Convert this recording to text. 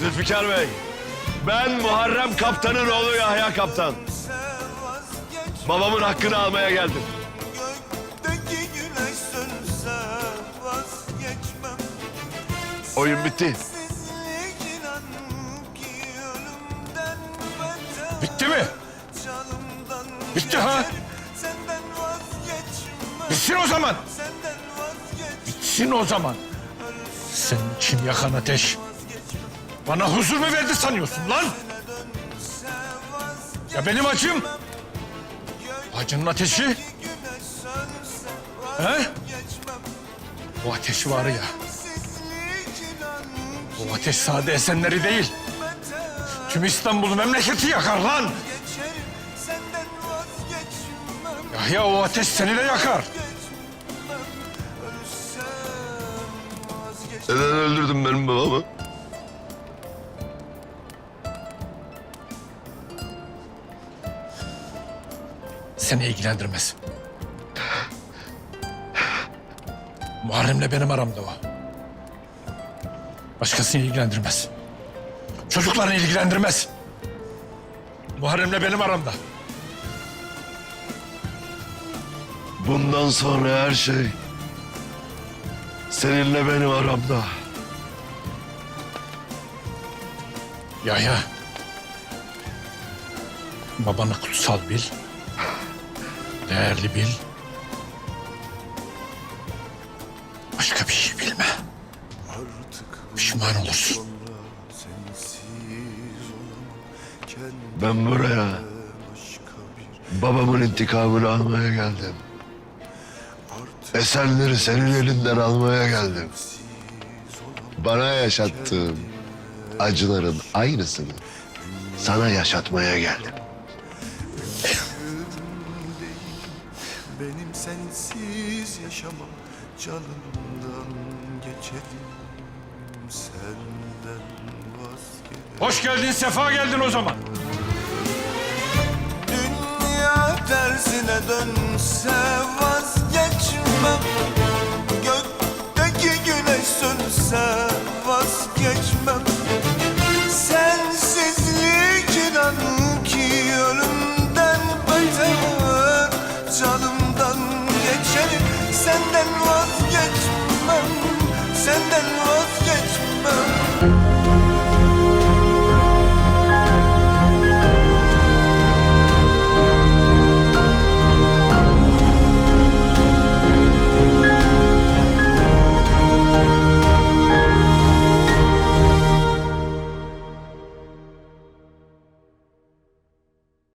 Zülfikar Bey, ben Muharrem Kaptan'ın oğlu Yahya Kaptan. Babamın hakkını almaya geldim. Oyun bitti. Bitti mi? Bitti ha? Bitsin o zaman. Bitsin o zaman. Senin için yakan ateş. Bana huzur mu verdi sanıyorsun lan? Ya benim acım? Acının ateşi? He? O ateş var ya. O ateş sade esenleri değil. Tüm İstanbul'u memleketi yakar lan. Yahya o ateş seni de yakar. Neden öldürdün benim babamı? Seni ilgilendirmez. Muharrem'le benim aramda o. Başkasını ilgilendirmez. Çocuklarını ilgilendirmez. Muharrem'le benim aramda. Bundan sonra her şey seninle benim aramda. Yahya. Babanı kutsal bil. Değerli bil. Başka bir şey bilme. Artık Pişman olursun. Ben buraya babamın intikamını almaya geldim. Artık Esenleri senin elinden almaya geldim. Bana yaşattığın acıların aynısını sana yaşatmaya geldim. Benim sensiz yaşamam Canımdan geçerim Senden vazgeç Hoş geldin, sefa geldin o zaman. Dünya tersine dönse vazgeçmem